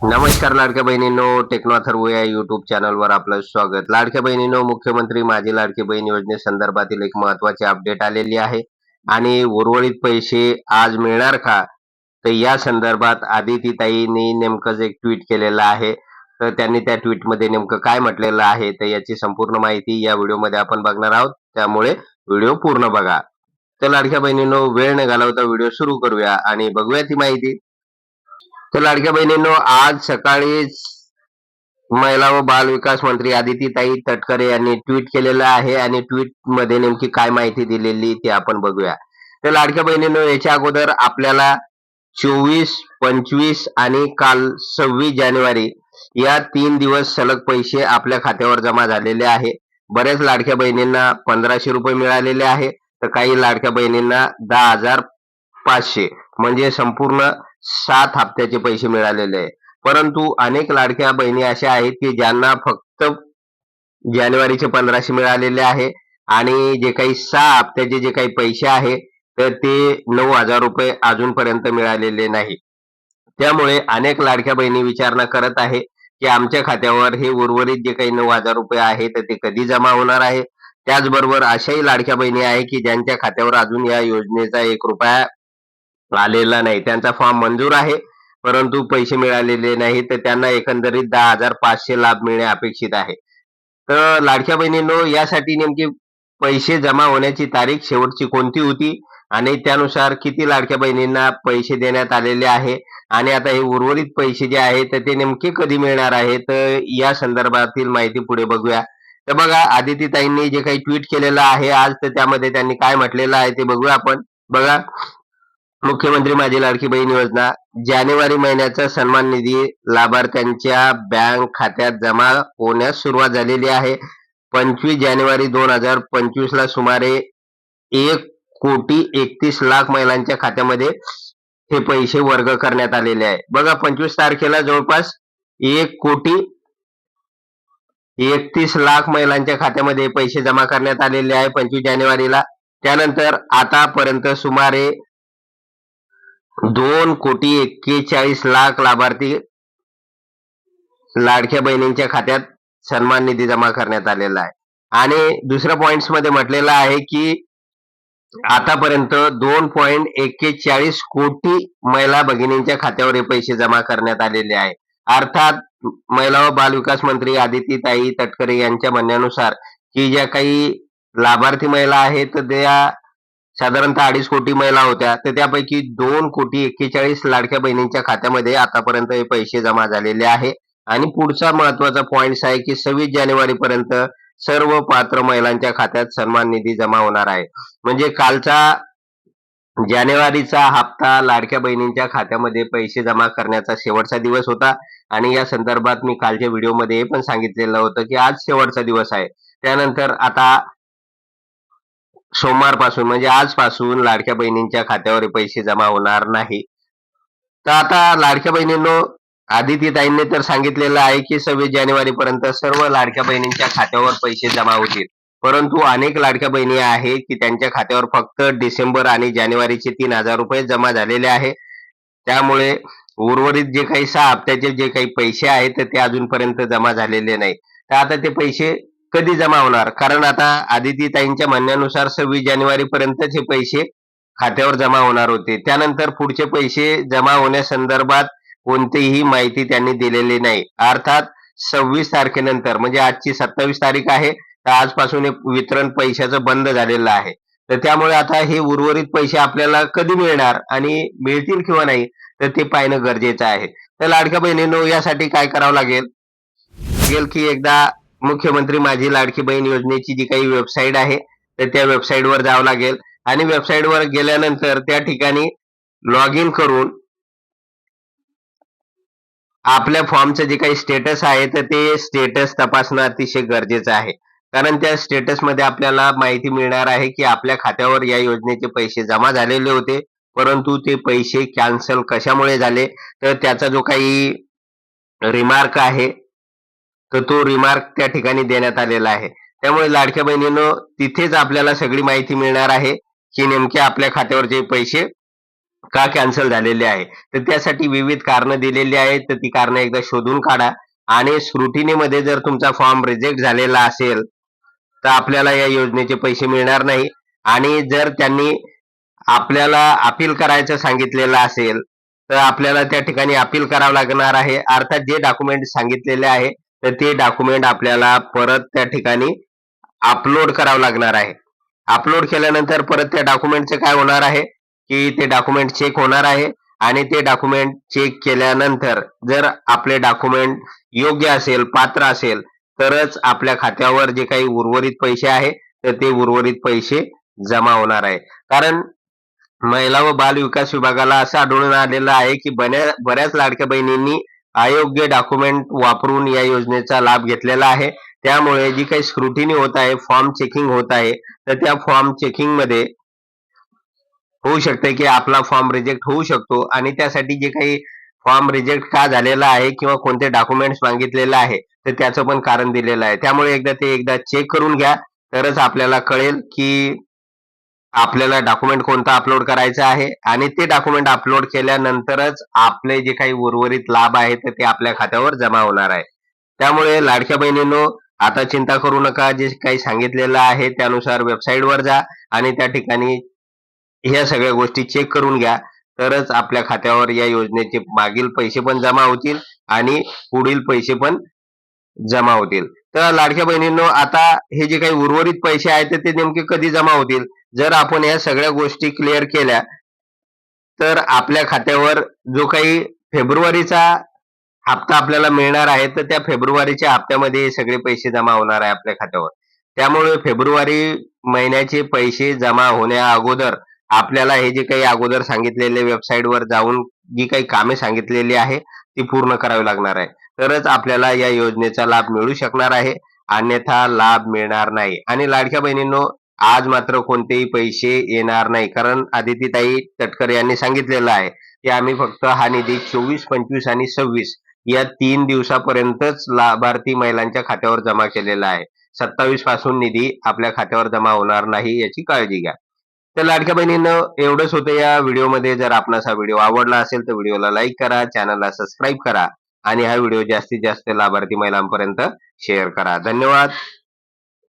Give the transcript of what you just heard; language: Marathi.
नमस्कार लाडक्या बहिणींनो टेक्नॉथर्व या युट्यूब चॅनलवर आपलं स्वागत. लाडक्या बहिणींनो मुख्यमंत्री माझी लाडकी बहीण योजनेसंदर्भातील एक महत्वाची अपडेट आलेली आहे. आणि उर्वरित पैसे आज मिळणार का? तर या संदर्भात आदितीताईंनी नेमकंच एक ट्विट केलेलं आहे. तर त्यांनी त्या ट्विटमध्ये नेमकं काय म्हटलेलं आहे तर याची संपूर्ण माहिती या व्हिडिओमध्ये आपण बघणार आहोत. त्यामुळे व्हिडिओ पूर्ण बघा. तर लाडक्या बहिणींनो वेळ न घालवता व्हिडिओ सुरू करूया आणि बघूया ती माहिती. तर लाडक्या बहिणींनो आज सकाळीच महिला व बाल विकास मंत्री आदितीताई तटकरे यांनी ट्विट केलेलं आहे आणि ट्विटमध्ये नेमकी काय माहिती दिलेली ते आपण बघूया. तर लाडक्या बहिणींनो याच्या अगोदर आपल्याला चोवीस पंचवीस आणि काल सव्वीस जानेवारी या तीन दिवस सलग पैसे आपल्या खात्यावर जमा झालेले आहे. बऱ्याच लाडक्या बहिणींना पंधराशे रुपये मिळालेले आहे. तर काही लाडक्या बहिणींना दहा हजार पाचशे म्हणजे संपूर्ण सात हप्त्याचे पैसे मिळालेले आहे. परंतु अनेक लाडक्या बहिणी अशा आहेत की ज्यांना फक्त जानेवारीचे पंधराशे मिळालेले आहे आणि जे काही सहा हप्त्याचे जे काही पैसे आहे तर ते नऊ हजार रुपये अजूनपर्यंत मिळालेले नाही. त्यामुळे अनेक लाडक्या बहिणी विचारणा करत आहे की आमच्या खात्यावर हे उर्वरित जे काही नऊ हजार रुपये आहे तर ते कधी जमा होणार आहे? त्याचबरोबर अशाही लाडक्या बहिणी आहे की ज्यांच्या खात्यावर अजून या योजनेचा एक रुपया आलेला नाही. त्यांचा फॉर्म मंजूर आहे. परंतु पैसे मिळालेले नाही तर त्यांना एकंदरीत दहा हजार पाचशे लाभ मिळणे अपेक्षित आहे. तर लाडक्या बहिणींनो यासाठी नेमकी पैसे जमा होण्याची तारीख शेवटची कोणती होती? आणि त्यानुसार किती लाडक्या बहिणींना पैसे देण्यात आलेले आहे? आणि आता हे उर्वरित पैसे जे आहेत तर ते नेमके कधी मिळणार आहे? तर या संदर्भातील माहिती पुढे बघूया. तर बघा आदितीताईंनी जे काही ट्विट केलेलं आहे आज तर त्यामध्ये त्यांनी काय म्हटलेलं आहे ते बघूया आपण. बघा मुख्यमंत्री माझी लाडकी बहीण योजना. जानेवारी महिन्याचा सन्मान निधी लाभार्थ्यांच्या बँक खात्यात जमा होण्यास सुरुवात झालेली आहे. पंचवीस जानेवारी दोन हजार पंचवीस ला सुमारे एक कोटी एकतीस लाख महिलांच्या खात्यामध्ये हे पैसे वर्ग करण्यात आलेले आहे. बघा पंचवीस तारखेला जवळपास एक कोटी एकतीस लाख महिलांच्या खात्यामध्ये पैसे जमा करण्यात आलेले आहे पंचवीस जानेवारीला. त्यानंतर आतापर्यंत सुमारे दोन कोटी एक्केचाळीस लाख लाभार्थी लाडक्या बहिणींच्या खात्यात सन्मान निधी जमा करण्यात आलेला आहे. आणि दुसऱ्या पॉइंट्समध्ये म्हटलेलं आहे की आतापर्यंत दोन पॉइंट एक्केचाळीस कोटी महिला भगिनींच्या खात्यावर हे पैसे जमा करण्यात आलेले आहे. अर्थात महिला व बाल विकास मंत्री आदितीताई तटकरे यांच्या म्हणण्यानुसार की ज्या काही लाभार्थी महिला आहेत त्या साधारणतः अडीच कोटी महिला होत्या. तर त्यापैकी दोन कोटी एक्केचाळीस लाडक्या बहिणींच्या खात्यामध्ये आतापर्यंत हे पैसे जमा झालेले आहे. आणि पुढचा महत्त्वाचा पॉइंट आहे की सव्वीस जानेवारी पर्यंत सर्व पात्र महिलांच्या खात्यात सन्मान निधी जमा होणार आहे. म्हणजे कालचा जानेवारीचा हप्ता लाडक्या बहिणींच्या खात्यामध्ये पैसे जमा करण्याचा शेवटचा दिवस होता. आणि या संदर्भात मी कालच्या व्हिडिओमध्ये हे पण सांगितलेलं होतं की आज शेवटचा दिवस आहे. त्यानंतर आता सोमवारपासून म्हणजे आजपासून लाडक्या बहिणींच्या खात्यावर पैसे जमा होणार नाही. तर आता लाडक्या बहिणींनो आदितीताईंनी तर सांगितलेलं आहे की सव्वीस जानेवारी पर्यंत सर्व लाडक्या बहिणींच्या खात्यावर पैसे जमा होतील. परंतु अनेक लाडक्या बहिणी आहेत की त्यांच्या खात्यावर फक्त डिसेंबर आणि जानेवारीचे तीन हजार रुपये जमा झालेले आहे. त्यामुळे उर्वरित जे काही सहा हप्त्याचे जे काही पैसे आहेत ते अजूनपर्यंत जमा झालेले नाही. तर आता ते पैसे कधी जमा होणार? कारण आता आदितीताईंच्या म्हणण्यानुसार सव्वीस जानेवारी पर्यंतच हे पैसे खात्यावर जमा होणार होते. त्यानंतर पुढचे पैसे जमा होण्यासंदर्भात कोणतीही माहिती त्यांनी दिलेली नाही. अर्थात सव्वीस तारखेनंतर म्हणजे आजची सत्तावीस तारीख आहे तर आजपासून हे वितरण पैशाचं बंद झालेलं आहे. तर त्यामुळे आता हे उर्वरित पैसे आपल्याला कधी मिळणार आणि मिळतील किंवा नाही तर ते पाहणं गरजेचं आहे. तर लाडक्या बहिणीनो यासाठी काय करावं लागेल की एकदा मुख्यमंत्री माझी लाडकी बहीण योजनेची जी काही वेबसाईट आहे तर त्या वेबसाईटवर जावं लागेल. आणि वेबसाईटवर गेल्यानंतर त्या ठिकाणी लॉग इन करून आपल्या फॉर्मचं जे काही स्टेटस आहे तर ते स्टेटस तपासणं अतिशय गरजेचं आहे. कारण त्या स्टेटसमध्ये आपल्याला माहिती मिळणार आहे की आपल्या खात्यावर या योजनेचे पैसे जमा झालेले होते परंतु ते पैसे कॅन्सल कशामुळे झाले? तर त्याचा जो काही रिमार्क आहे तर तो रिमार्क त्या ठिकाणी देण्यात आलेला आहे. त्यामुळे लाडक्या बहिणीनं तिथेच आपल्याला सगळी माहिती मिळणार आहे. की नेमके आपल्या खात्यावरचे पैसे का कॅन्सल झालेले आहे. तर त्यासाठी विविध कारणं दिलेली आहेत. तर ती कारणं एकदा शोधून काढा. आणि स्क्रुटिनीमध्ये जर तुमचा फॉर्म रिजेक्ट झालेला असेल तर आपल्याला या योजनेचे पैसे मिळणार नाही. आणि जर त्यांनी आपल्याला अपील करायचं सांगितलेलं असेल तर आपल्याला त्या ठिकाणी अपील करावं लागणार आहे. अर्थात जे डॉक्युमेंट सांगितलेले आहे तर ते डॉक्युमेंट आपल्याला परत त्या ठिकाणी अपलोड करावं लागणार आहे. अपलोड केल्यानंतर परत त्या डॉक्युमेंटचे काय होणार आहे? की ते डॉक्युमेंट चेक होणार आहे आणि ते डॉक्युमेंट चेक केल्यानंतर जर आपले डॉक्युमेंट योग्य असेल पात्र असेल तरच आपल्या खात्यावर जे काही उर्वरित पैसे आहे तर ते उर्वरित पैसे जमा होणार आहे. कारण महिला व बाल विकास विभागाला असं आढळून आलेलं आहे की बऱ्या बऱ्याच लाडक्या बहिणींनी अयोग्य डॉक्युमेंट वापरून या योजनेचा लाभ घेतलेला आहे. त्यामुळे जी काही स्क्रुटिनी होत आहे फॉर्म चेकिंग होत आहे तर त्या फॉर्म चेकिंगमध्ये होऊ शकते की आपला फॉर्म रिजेक्ट होऊ शकतो आणि त्यासाठी जे काही फॉर्म रिजेक्ट का झालेला आहे किंवा कोणते डॉक्युमेंट्स मागितलेलं आहे तर त्याचं पण कारण दिलेलं आहे. त्यामुळे एकदा ते एकदा चेक करून घ्या तरच आपल्याला कळेल की आपल्याला डॉक्युमेंट कोणता अपलोड करायचा आहे? आणि ते डॉक्युमेंट अपलोड केल्यानंतरच आपले जे काही उर्वरित लाभ आहेत ते आपल्या खात्यावर जमा होणार आहे. त्यामुळे लाडक्या बहिणींनो आता चिंता करू नका. जे काही सांगितलेलं आहे त्यानुसार वेबसाईटवर जा आणि त्या ठिकाणी ह्या सगळ्या गोष्टी चेक करून घ्या. तरच आपल्या खात्यावर या योजनेचे मागील पैसे पण जमा होतील आणि पुढील पैसे पण जमा होतील. तर लाडक्या बहिणींनो आता हे जे काही उर्वरित पैसे आहेत ते नेमके कधी जमा होतील? जर आपण या सगळ्या गोष्टी क्लिअर केल्या तर आपल्या खात्यावर जो काही फेब्रुवारीचा हप्ता आपल्याला मिळणार आहे तर त्या फेब्रुवारीच्या हप्त्यामध्ये हे सगळे पैसे जमा होणार आहे आपल्या खात्यावर. त्यामुळे फेब्रुवारी महिन्याचे पैसे जमा होण्या अगोदर आपल्याला हे जे काही अगोदर सांगितलेले वेबसाईटवर जाऊन जी काही कामे सांगितलेली आहे ती पूर्ण करावी लागणार आहे. तरच आपल्याला या योजनेचा लाभ मिळू शकणार आहे. अन्यथा लाभ मिळणार नाही. आणि लाडक्या बहिणींनो आज मात्र कोणतेही पैसे येणार नाही. कारण आदितीताई तटकर यांनी सांगितलेलं आहे की आम्ही फक्त हा निधी चोवीस पंचवीस आणि सव्वीस या तीन दिवसापर्यंतच लाभार्थी महिलांच्या खात्यावर जमा केलेला आहे. सत्तावीसपासून निधी आपल्या खात्यावर जमा होणार नाही याची काळजी घ्या. तर लाडक्या बहिणींनो एवढंच होतं या व्हिडिओमध्ये. जर आपणास हा व्हिडिओ आवडला असेल तर व्हिडिओला लाईक करा चॅनलला सबस्क्राईब करा आणि हा व्हिडिओ जास्तीत जास्त लाभार्थी महिलांपर्यंत शेअर करा. धन्यवाद.